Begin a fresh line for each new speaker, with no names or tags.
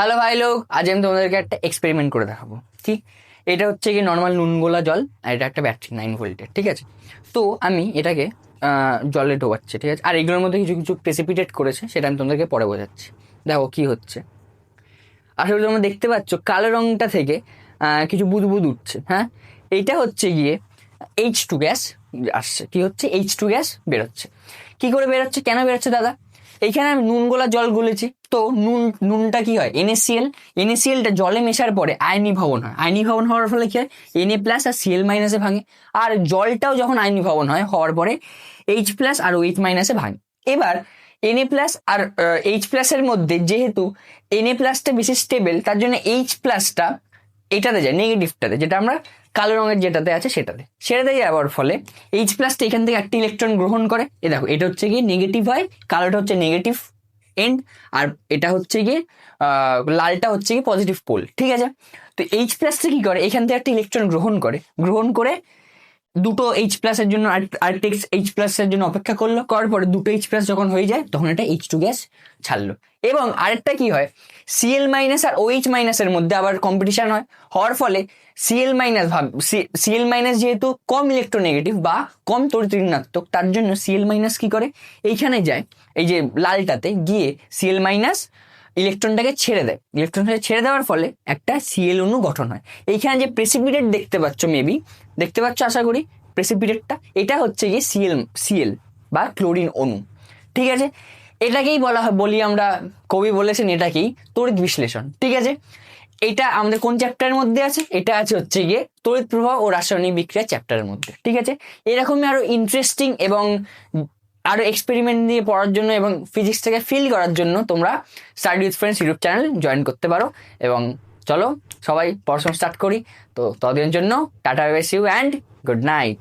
Hello ভাই লোক আজ আমি তোমাদেরকে একটা এক্সপেরিমেন্ট করে দেখাবো ঠিক এটা হচ্ছে কি নর্মাল নুনগোলা জল, আর এটা একটা ব্যাটারি নাইন ভোল্টের ঠিক আছে? তো আমি এটাকে জলে ডোবাচ্ছি, ঠিক আছে? আর এগুলোর মধ্যে কিছু কিছু প্রেসিপিটেট করেছে, সেটা আমি তোমাদেরকে পরে বোঝাচ্ছি। দেখো কি হচ্ছে। আসলে তোমরা দেখতে পাচ্ছ, কালো রংটা থেকে কিছু বুদবুদ উঠছে হ্যাঁ? এইটা হচ্ছে গিয়ে এইচ টু গ্যাস আসছে। কি হচ্ছে? এইচ টু গ্যাস বেরোচ্ছে। কি করে বেরোচ্ছে? কেন বেরোচ্ছে, দাদা? এইখানে আমি নুন গোলা জল গুলেছি। তো নুন, নুনটা কি হয়? এনএসিএল এনএসিএলটা জলে মেশার পরে আয়নি ভবন হয়। আয়নি ভবন হওয়ার ফলে কি হয়? এনএ প্লাস আর সিএল মাইনাসে ভাঙে। আর জলটাও যখন আয়নি ভবন হয়, হওয়ার পরে এইচ প্লাস আর এইচ মাইনাসে ভাঙে। এবার এনএ প্লাস আর এইচ প্লাসের মধ্যে যেহেতু এনএ প্লাসটা বেশি স্টেবল তার জন্য এইচ প্লাসটা এটাতে যায় নেগেটিভটাতে যেটা আমরা কালো রঙের যেটাতে আছে সেটাতে। সেটাতে যাওয়ার ফলে এইচ প্লাসটা এখান থেকে একটা ইলেকট্রন গ্রহণ করে। এ দেখো, এটা হচ্ছে কি নেগেটিভ হয়, কালোটা হচ্ছে নেগেটিভ এন্ড আর এটা হচ্ছে গিয়ে লালটা হচ্ছে গিয়ে পজিটিভ পোল ঠিক আছে? তো এইচ প্লাসটা কি করে? এখান থেকে একটা ইলেকট্রন গ্রহণ করে। গ্রহণ করে দুটো এইচ প্লাসের জন্য আরেকটা এইচ প্লাসের জন্য অপেক্ষা করল। করার পরে দুটো এইচ প্লাস যখন হয়ে যায়, তখন এটা এইচ টু গ্যাস ছাড়লো। এবং আরেকটা কি হয়? সিএল মাইনাস আর ওএইচ মাইনাসের মধ্যে আবার কম্পিটিশন হয়। হওয়ার ফলে সিএল মাইনাস ভাব সিএল মাইনাস যেহেতু কম ইলেকট্রোনেগেটিভ বা কম তড়িৎ ঋণাত্মক তার জন্য সিএল মাইনাস কি করে? এইখানে যায়, এই যে লালটাতে গিয়ে সিএল মাইনাস ইলেকট্রনটাকে ছেড়ে দেয়। ইলেকট্রনটাকে ছেড়ে দেওয়ার ফলে একটা সিএল অণু গঠন হয়। এইখানে যে প্রেসিপিটেট দেখতে পাচ্ছ মেবি দেখতে পাচ্ছ আশা করি? প্রেসিপিটেটটা এটা হচ্ছে গিয়ে সিএল সিএল বা ক্লোরিন অণু। ঠিক আছে? এটাকেই বলা হয়, বলি আমরা, কবি বলেছেন এটাকেই তড়িৎ বিশ্লেষণ। ঠিক আছে? এটা আমাদের কোন চ্যাপ্টারের মধ্যে আছে? এটা আছে হচ্ছে গিয়ে তড়িৎ প্রবাহ ও রাসায়নিক বিক্রিয়া চ্যাপ্টারের মধ্যে। ঠিক আছে? এরকমই আরও ইন্টারেস্টিং এবং আরও এক্সপেরিমেন্ট নিয়ে পড়ার জন্য এবং ফিজিক্স থেকে ফিল করার জন্য তোমরা study with friends YouTube channel join করতে পারো। এবং চলো সবাই পড়াশোনা স্টার্ট করি। তো ততদিনের জন্য টাটা বেস ইউ অ্যান্ড গুড নাইট